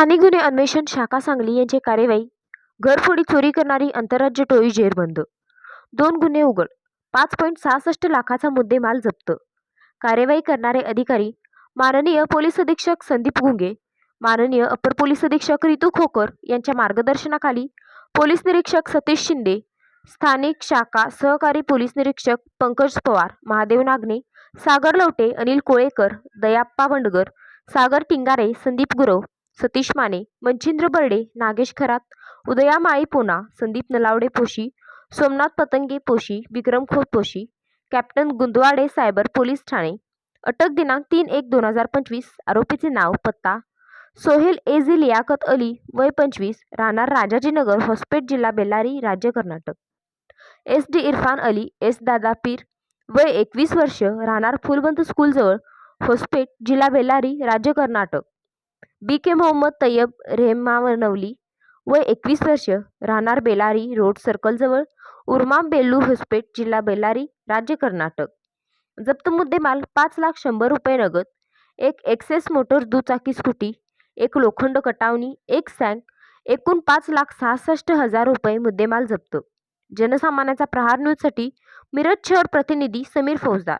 स्थानिक गुन्हे अन्वेषण शाखा सांगली यांची कार्यवाही घरफोडी चोरी करणारी आंतरराज्य टोळी जेरबंद दोन गुन्हे उघड पाच पॉईंट सहासष्ट लाखाचा मुद्देमाल जप्त. कार्यवाही करणारे अधिकारी माननीय पोलीस अधीक्षक संदीप गुंगे माननीय अपर पोलीस अधीक्षक रितू खोकर यांच्या मार्गदर्शनाखाली पोलीस निरीक्षक सतीश शिंदे स्थानिक शाखा सहकारी पोलीस निरीक्षक पंकज पवार महादेव नागने सागर लवटे अनिल कोळेकर दयाप्पा बंडगर सागर टिंगारे संदीप गुरव सतीश माने मंचिंद्र बर्डे नागेश खरात उदया माळी पोना संदीप नलावडे पोशी सोमनाथ पतंगे पोशी विक्रम खोत पोशी कॅप्टन गुंदवाडे सायबर पोलीस ठाणे. अटक दिनांक तीन एक दोन हजार पंचवीस आरोपीचे नाव पत्ता. सोहेल एझी लियाकत अली वय पंचवीस राहणार राजाजीनगर हॉस्पेट जिल्हा बेल्लारी राज्य Karnataka. S D Irfan Ali S Dada Peer वय एकवीस वर्ष राहणार फुलबंत स्कूलजवळ होस्पेट जिल्हा बेल्लारी राज्य कर्नाटक. बी के मोहम्मद तय्यब रेहमानवली वय एकवीस वर्ष राहणार बेलारी रोड सर्कलजवळ उर्माम बेल्लू हॉस्पेट जिल्हा बेलारी राज्य कर्नाटक. जप्त मुद्देमाल पाच लाख शंभर रुपये नगद एक एक्सेस मोटर दुचाकी स्कूटी एक लोखंड कटावणी एक सॅंक एकूण पाच लाख सहासष्ट हजार रुपये मुद्देमाल जप्त. जनसामान्याचा प्रहार न्यूजसाठी मिरज शहर प्रतिनिधी समीर फौजदार.